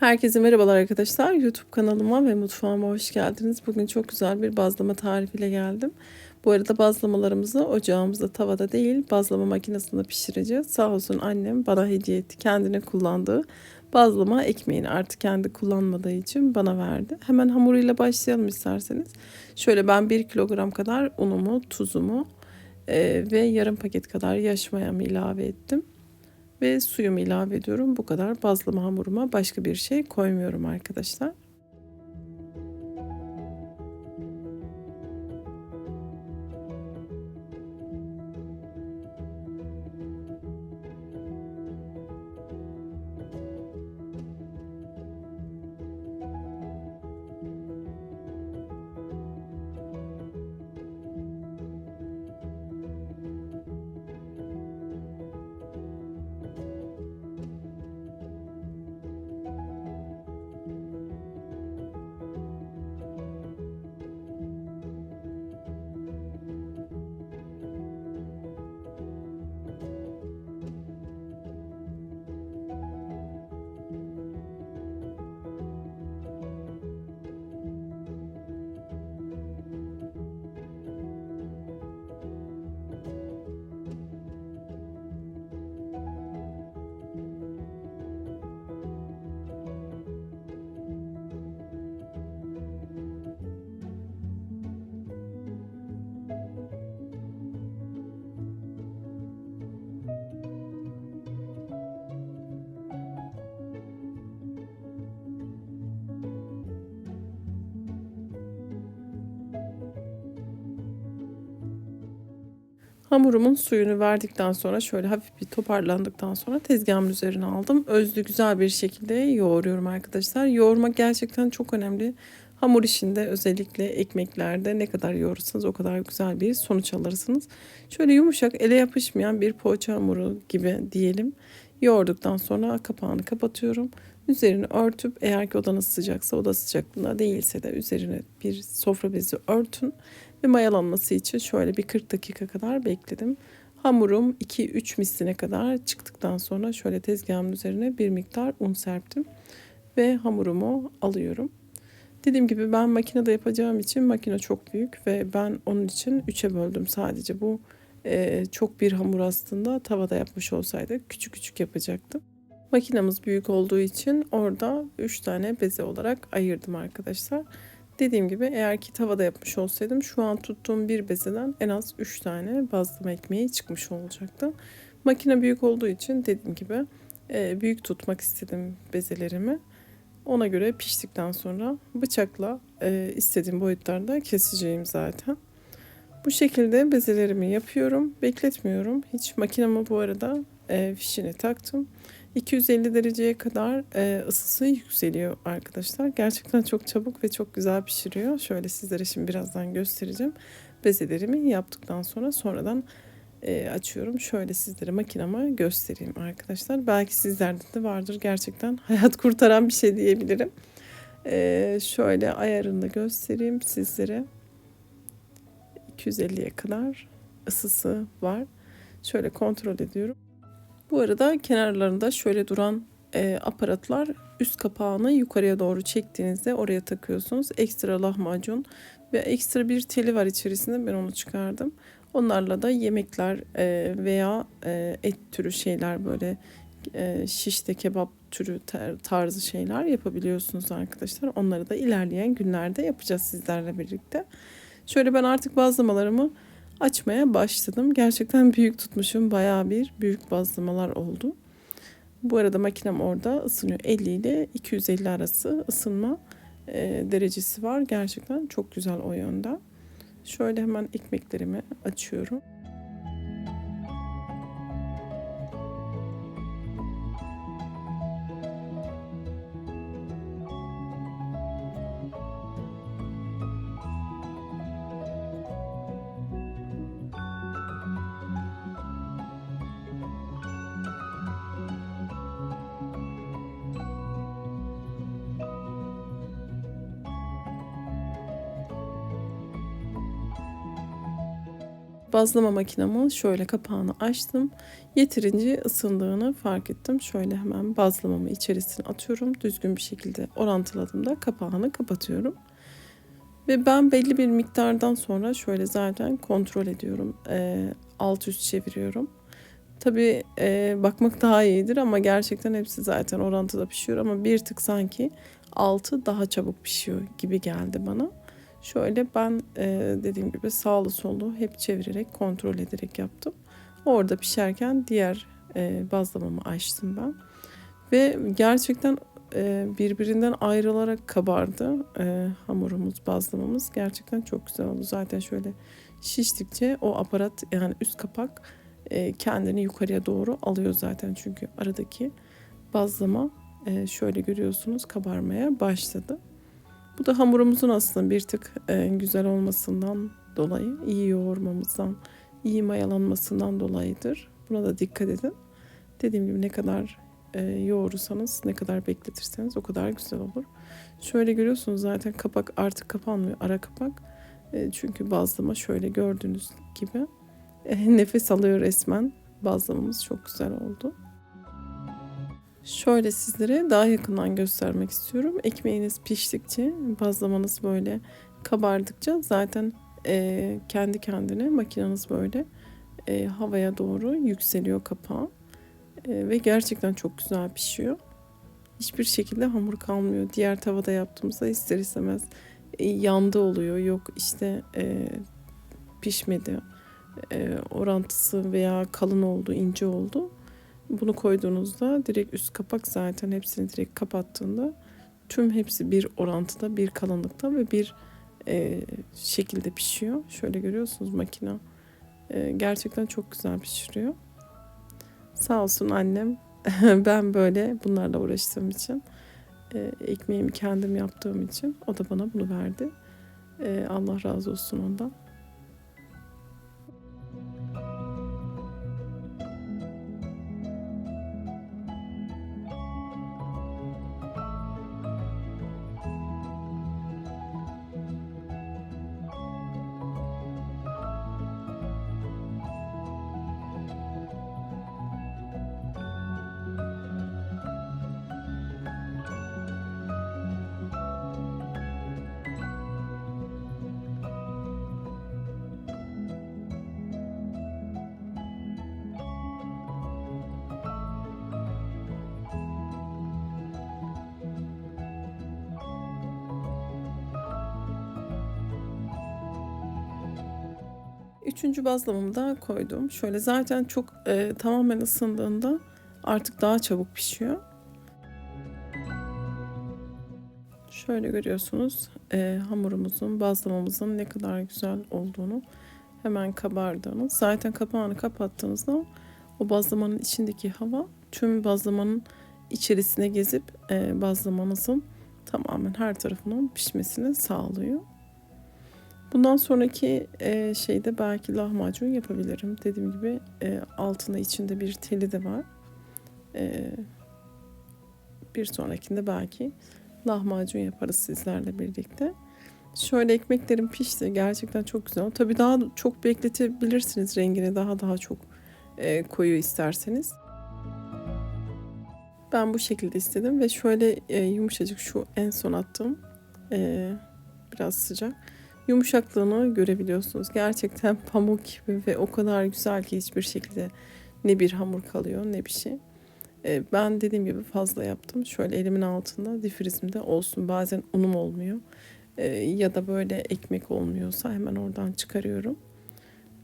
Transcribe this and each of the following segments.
Herkese merhabalar arkadaşlar. YouTube kanalıma ve mutfağıma hoş geldiniz. Bugün çok güzel bir bazlama tarifiyle geldim. Bu arada bazlamalarımızı ocağımızda tavada değil bazlama makinesinde pişireceğiz. Sağ olsun annem bana hediye etti. Kendine kullandığı bazlama ekmeğini artık kendi kullanmadığı için bana verdi. Hemen hamuruyla başlayalım isterseniz. Şöyle ben 1 kilogram kadar unumu, tuzumu e, ve yarım paket kadar yaş mayamı ilave ettim ve suyumu ilave ediyorum. Bu kadar bazlama hamuruma başka bir şey koymuyorum arkadaşlar. Hamurumun suyunu verdikten sonra şöyle hafif bir toparlandıktan sonra tezgahımın üzerine aldım. Özlü güzel bir şekilde yoğuruyorum arkadaşlar. Yoğurmak gerçekten çok önemli. Hamur işinde özellikle ekmeklerde ne kadar yoğurursanız o kadar güzel bir sonuç alırsınız. Şöyle yumuşak ele yapışmayan bir poğaça hamuru gibi diyelim. Yoğurduktan sonra kapağını kapatıyorum. Üzerini örtüp eğer ki odanız sıcaksa oda sıcaklığında değilse de üzerine bir sofra bezi örtün ve mayalanması için şöyle bir 40 dakika kadar bekledim. Hamurum 2-3 misline kadar çıktıktan sonra şöyle tezgahımın üzerine bir miktar un serptim ve hamurumu alıyorum. Dediğim gibi ben makinede yapacağım için makine çok büyük ve ben onun için 3'e böldüm sadece. Bu e, çok bir hamur aslında tavada yapmış olsaydık küçük küçük yapacaktım. Makinamız büyük olduğu için orada 3 tane beze olarak ayırdım arkadaşlar. Dediğim gibi eğer ki tavada yapmış olsaydım şu an tuttuğum bir bezeden en az 3 tane bazlama ekmeği çıkmış olacaktı. Makine büyük olduğu için dediğim gibi e, büyük tutmak istedim bezelerimi. Ona göre piştikten sonra bıçakla e, istediğim boyutlarda keseceğim zaten. Bu şekilde bezelerimi yapıyorum. Bekletmiyorum. Hiç makinamı bu arada e, fişini taktım. 250 dereceye kadar e, ısısı yükseliyor arkadaşlar. Gerçekten çok çabuk ve çok güzel pişiriyor. Şöyle sizlere şimdi birazdan göstereceğim. Bezelerimi yaptıktan sonra sonradan e, açıyorum. Şöyle sizlere makinama göstereyim arkadaşlar. Belki sizlerde de vardır. Gerçekten hayat kurtaran bir şey diyebilirim. E, şöyle ayarını göstereyim sizlere. 250'ye kadar ısısı var. Şöyle kontrol ediyorum. Bu arada kenarlarında şöyle duran e, aparatlar üst kapağını yukarıya doğru çektiğinizde oraya takıyorsunuz. Ekstra lahmacun ve ekstra bir teli var içerisinde ben onu çıkardım. Onlarla da yemekler e, veya e, et türü şeyler böyle e, şişte kebap türü tarzı şeyler yapabiliyorsunuz arkadaşlar. Onları da ilerleyen günlerde yapacağız sizlerle birlikte. Şöyle ben artık bazlamalarımı açmaya başladım. Gerçekten büyük tutmuşum. Bayağı bir büyük bazlamalar oldu. Bu arada makinem orada ısınıyor. 50 ile 250 arası ısınma e, derecesi var. Gerçekten çok güzel o yönde. Şöyle hemen ekmeklerimi açıyorum. Bazlama makinamı şöyle kapağını açtım. Yeterince ısındığını fark ettim. Şöyle hemen bazlamamı içerisine atıyorum. Düzgün bir şekilde orantıladığımda kapağını kapatıyorum. Ve ben belli bir miktardan sonra şöyle zaten kontrol ediyorum. E, alt üst çeviriyorum. Tabii e, bakmak daha iyidir ama gerçekten hepsi zaten orantıda pişiyor ama bir tık sanki altı daha çabuk pişiyor gibi geldi bana. Şöyle ben e, dediğim gibi sağlı solu hep çevirerek kontrol ederek yaptım. Orada pişerken diğer e, bazlamamı açtım ben. Ve gerçekten e, birbirinden ayrılarak kabardı hamurumuz, bazlamamız. Gerçekten çok güzel oldu. Zaten şöyle şiştikçe o aparat yani üst kapak kendini yukarıya doğru alıyor zaten. Çünkü aradaki bazlama şöyle görüyorsunuz kabarmaya başladı. Bu da hamurumuzun aslında bir tık e, güzel olmasından dolayı, iyi yoğurmamızdan, iyi mayalanmasından dolayıdır. Buna da dikkat edin. Dediğim gibi ne kadar e, yoğurursanız, ne kadar bekletirseniz o kadar güzel olur. Şöyle görüyorsunuz zaten kapak artık kapanmıyor, ara kapak. E, çünkü bazlama şöyle gördüğünüz gibi nefes alıyor resmen. Bazlamamız çok güzel oldu. Şöyle sizlere daha yakından göstermek istiyorum. Ekmeğiniz piştikçe, bazlamanız böyle kabardıkça zaten e, kendi kendine makineniz böyle e, havaya doğru yükseliyor kapağı. E, ve gerçekten çok güzel pişiyor. Hiçbir şekilde hamur kalmıyor. Diğer tavada yaptığımızda ister istemez e, yandı oluyor. Yok işte e, pişmedi. E, orantısı veya kalın oldu, ince oldu. Bunu koyduğunuzda direkt üst kapak zaten hepsini direkt kapattığında tüm hepsi bir orantıda, bir kalınlıkta ve bir e, şekilde pişiyor. Şöyle görüyorsunuz makina. E, gerçekten çok güzel pişiriyor. Sağ olsun annem. ben böyle bunlarla uğraştığım için, e, ekmeğimi kendim yaptığım için o da bana bunu verdi. E, Allah razı olsun ondan. Üçüncü bazlamamı da koydum. Şöyle zaten çok e, tamamen ısındığında artık daha çabuk pişiyor. Şöyle görüyorsunuz e, hamurumuzun, bazlamamızın ne kadar güzel olduğunu, hemen kabardığını. Zaten kapağını kapattığınızda o bazlamanın içindeki hava tüm bazlamanın içerisine gezip e, bazlamanızın tamamen her tarafının pişmesini sağlıyor. Bundan sonraki e, şeyde belki lahmacun yapabilirim. Dediğim gibi e, altında içinde bir teli de var. E, bir sonrakinde belki lahmacun yaparız sizlerle birlikte. Şöyle ekmeklerim pişti. Gerçekten çok güzel. Tabii daha çok bekletebilirsiniz rengini daha daha çok e, koyu isterseniz. Ben bu şekilde istedim ve şöyle e, yumuşacık şu en son attığım e, biraz sıcak yumuşaklığını görebiliyorsunuz. Gerçekten pamuk gibi ve o kadar güzel ki hiçbir şekilde ne bir hamur kalıyor ne bir şey. Ee, ben dediğim gibi fazla yaptım. Şöyle elimin altında difrizimde olsun. Bazen unum olmuyor. Ee, ya da böyle ekmek olmuyorsa hemen oradan çıkarıyorum.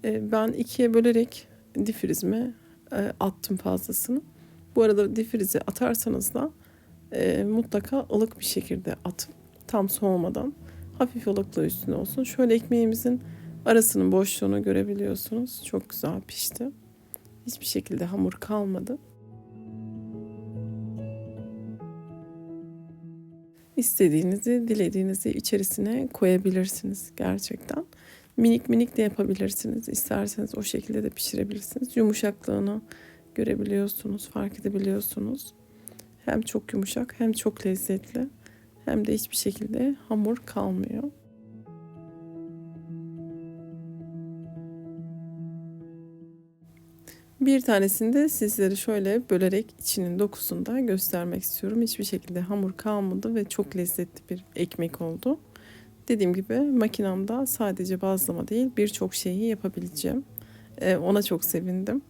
Ee, ben ikiye bölerek difrizime e, attım fazlasını. Bu arada difrize atarsanız da e, mutlaka ılık bir şekilde atın. Tam soğumadan hafif ılıklığı üstüne olsun. Şöyle ekmeğimizin arasının boşluğunu görebiliyorsunuz. Çok güzel pişti. Hiçbir şekilde hamur kalmadı. İstediğinizi, dilediğinizi içerisine koyabilirsiniz gerçekten. Minik minik de yapabilirsiniz. İsterseniz o şekilde de pişirebilirsiniz. Yumuşaklığını görebiliyorsunuz, fark edebiliyorsunuz. Hem çok yumuşak hem çok lezzetli hem de hiçbir şekilde hamur kalmıyor. Bir tanesini de sizlere şöyle bölerek içinin dokusunu da göstermek istiyorum. Hiçbir şekilde hamur kalmadı ve çok lezzetli bir ekmek oldu. Dediğim gibi makinamda sadece bazlama değil birçok şeyi yapabileceğim. Ee, ona çok sevindim.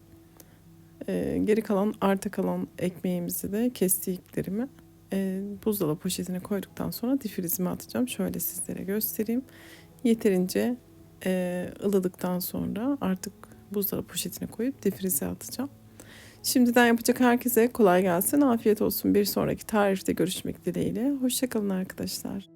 Ee, geri kalan arta kalan ekmeğimizi de kestiklerimi e, buzdolabı poşetine koyduktan sonra difrizime atacağım. Şöyle sizlere göstereyim. Yeterince e, ılıdıktan sonra artık buzdolabı poşetine koyup difrize atacağım. Şimdiden yapacak herkese kolay gelsin. Afiyet olsun. Bir sonraki tarifte görüşmek dileğiyle. Hoşçakalın arkadaşlar.